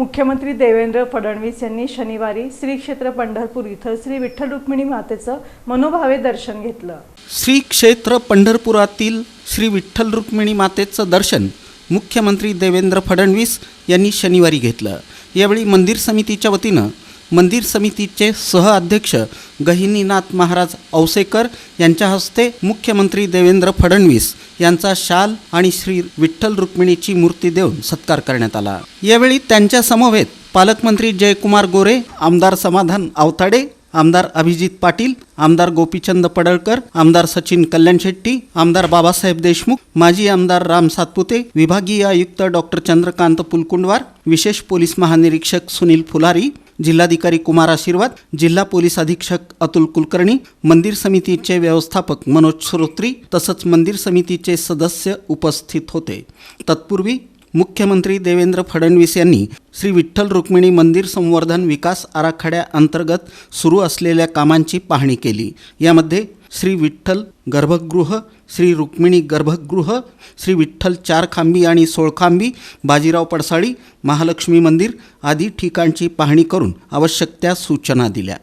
मुख्यमंत्री देवेंद्र फडणवीस यांनी शनिवारी श्री क्षेत्र पंढरपूर इथं श्री विठ्ठल रुक्मिणी मातेचं मनोभावे दर्शन घेतलं. श्री क्षेत्र पंढरपुरातील श्री विठ्ठल रुक्मिणी मातेचं दर्शन मुख्यमंत्री देवेंद्र फडणवीस यांनी शनिवारी घेतलं. यावेळी मंदिर समितीच्या वतीनं मंदिर समितीचे सहअध्यक्ष गहिनीनाथ महाराज औसेकर यांच्या हस्ते मुख्यमंत्री देवेंद्र फडणवीस यांचा शाल आणि श्री विठ्ठल रुक्मिणीची मूर्ती देऊन सत्कार करण्यात आला. यावेळी त्यांच्या समवेत पालकमंत्री जयकुमार गोरे आमदार समाधान आवताडे आमदार अभिजित पाटील आमदार गोपीचंद पडळकर आमदार सचिन कल्याण शेट्टी आमदार बाबासाहेब देशमुख माजी आमदार राम सातपुते विभागीय आयुक्त डॉक्टर चंद्रकांत पुलकुंडवार विशेष पोलीस महानिरीक्षक सुनील फुलारी जिल्हाधिकारी कुमार आशीर्वाद जिल्हा पोलीस अधीक्षक अतुल कुलकर्णी मंदिर समितीचे व्यवस्थापक मनोज श्रोत्री तसंच मंदिर समितीचे सदस्य उपस्थित होते. तत्पूर्वी मुख्यमंत्री देवेंद्र फडणवीस यांनी श्री विठ्ठल रुक्मिणी मंदिर संवर्धन विकास आराखड्याअंतर्गत सुरू असलेल्या कामांची पाहणी केली. यामध्ये श्री विठ्ठल गर्भगृह श्री रुक्मिणी गर्भगृह श्री विठ्ठल चारखांबी आणि सोळखांबी बाजीराव पडसाळी महालक्ष्मी मंदिर आदी ठिकाणची पाहणी करून आवश्यक त्या सूचना दिल्या.